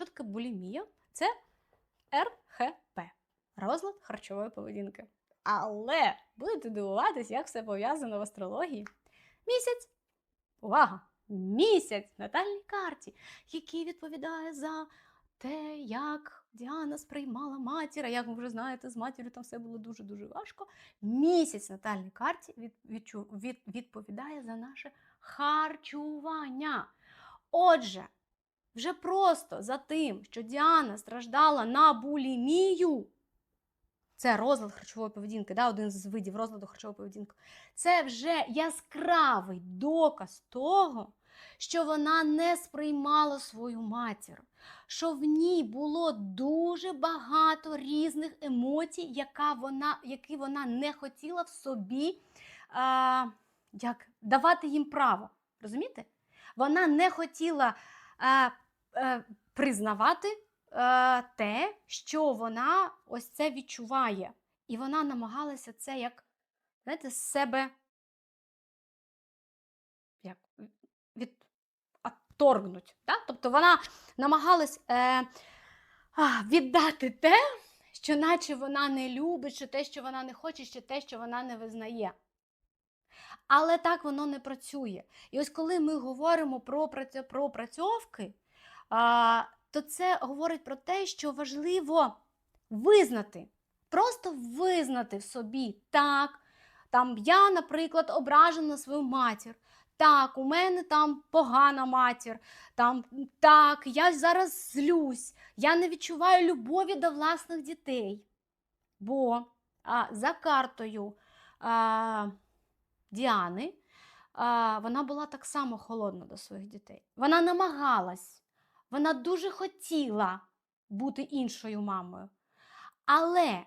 Що таке булімія? Це РХП розлад харчової поведінки. Але будете дивуватись, як все пов'язано в астрології. Місяць. Увага! Місяць в натальній карті, який відповідає за те, як Діана сприймала матір. Як ви вже знаєте, з матір'ю там все було дуже-дуже важко. Місяць в натальній карті від, відчу, від, відповідає за наше харчування. Отже, вже просто за тим, що Діана страждала на булімію, це розлад харчової поведінки, да, один з видів розладу харчової поведінки. Це вже яскравий доказ того, що вона не сприймала свою матір, що в ній було дуже багато різних емоцій, яка вона, які вона не хотіла в собі а, як, давати їм право. Розумієте? Вона не хотіла признавати а, те, що вона ось це відчуває. І вона намагалася це як, знаєте, з себе як, від, отторгнуть. Да? Тобто вона намагалась е, віддати те, що наче вона не любить, що те, що вона не хоче, що те, що вона не визнає. Але так воно не працює. І ось коли ми говоримо про праця- про опрацьовки, а, то це говорить про те, що важливо визнати, просто визнати в собі так. Там я, наприклад, ображена свою матір. Так, у мене там погана матір. Там так, я зараз злюсь, я не відчуваю любові до власних дітей. Бо а, за картою а, Діани вона була так само холодна до своїх дітей. Вона намагалась, вона дуже хотіла бути іншою мамою. Але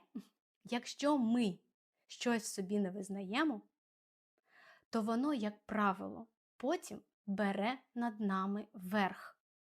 якщо ми щось собі не визнаємо, то воно, як правило, потім бере над нами верх.